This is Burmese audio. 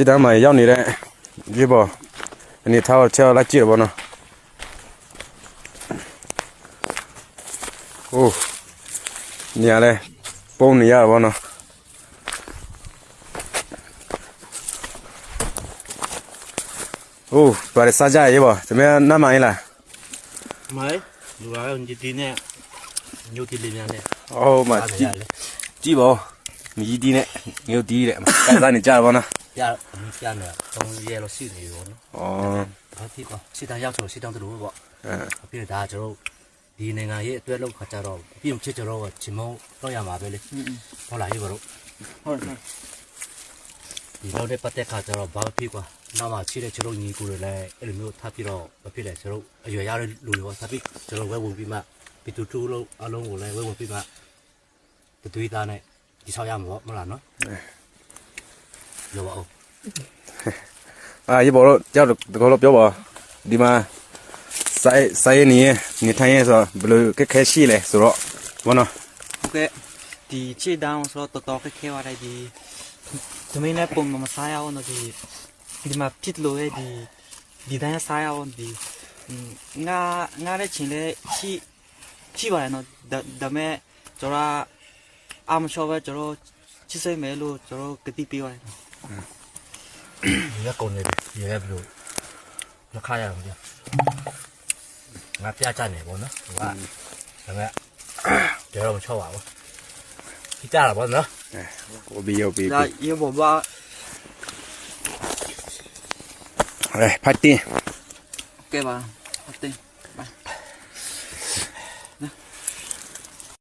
ဒီတမ်းမှာရောက်နေတဲ့ဒီပေါ်အနေထားကိုချောလိုက်ကြည့်ရပါတော့။ဟိုးနေရာလဲပုံနေရပါတော့။ဟိုးဘာလဲစားကြရေးပါ။ဒီမဲ့နတ်မိုင်းလား။မိုင်းလူရောင်ဒီဒီနဲ့ညိုတီလေးများနဲ့။အော်မကြည့်ကြည့်ပါဦး။မြည်ဒီနဲ့ညိုတီတဲ့။ကဲစားနေကြပါတော့။ ပြပြနေတော့ရဲလို့ရှိနေရောနော်ဩဘာဖြစ်ပါစစ်တမ်းရောက်ဆိုစစ်တမ်းတို့ပေါ့အဲအပြည့်ဒါကျွန်တော်ဒီနိုင်ငံရဲ့အတွက်လောက်ခါကြတော့အပြည့်ချစ်ကြတော့ချင်မောတော့ရမှာပဲလေဟုတ်လားရေဘလို့ဟုတ်တယ်ဒီလောက်တဲ့ပတ်သက်ခါကြတော့ဘာဖြစ်ကွာနောက်မှချိတဲ့ကျွန်တော်ညီကိုတွေလည်းအဲ့လိုမျိုးထားပြီးတော့မဖြစ်လဲကျွန်တော်အရွယ်ရတဲ့လူတွေပေါ့ထားပြီးကျွန်တော်ဝဲဝင်ပြီးမှပီတူတူလို့အလုံးကိုလည်းဝဲဝင်ပြီးမှတသွေးသားနဲ့ဒီဆောက်ရမှာပေါ့မလားနော် ရောပါဦးအာရေပေါ်တော့ကြောက်တကောလို့ပြောပါဒီမှာစိုက်စိုက်နေနေထိုင်ရဲဆိုဘယ်လိုခက်ခဲရှိလဲဆိုတော့ဘောနော်ဟုတ်ကဲ့ဒီခြေတောင်းဆိုတော့တော်တော်ခက်ခဲပါတယ်ဒီသမင်းနဲ့ပုံမစားရအောင်တော့ဒီဒီမှာဖြစ်လို့ရဲ့ဒီဒီတိုင်းစားရအောင်ဒီငါငါတဲ့ချင်းလေးရှိရှိပါတယ်နော်ဒါဒါမဲ့ကျွန်တော်အမချောပဲကျွန်တော်ချစ်စိတ်မယ်လို့ကျွန်တော်ကတိပေးပါတယ် ဒီကကုန်နေပြီဒီကဘယ်လိုလက်ခါရအောင်ကြာငါပြကြနေပေါ့နော်ဟိုကဒါပေမဲ့ကျွန်တော်မချောပါဘူးပြကြတာပေါ့နော်ကိုဘီယောဘီဒါရေဘောပါအဲဖတ်တင်ကဲပါဟုတ်တယ်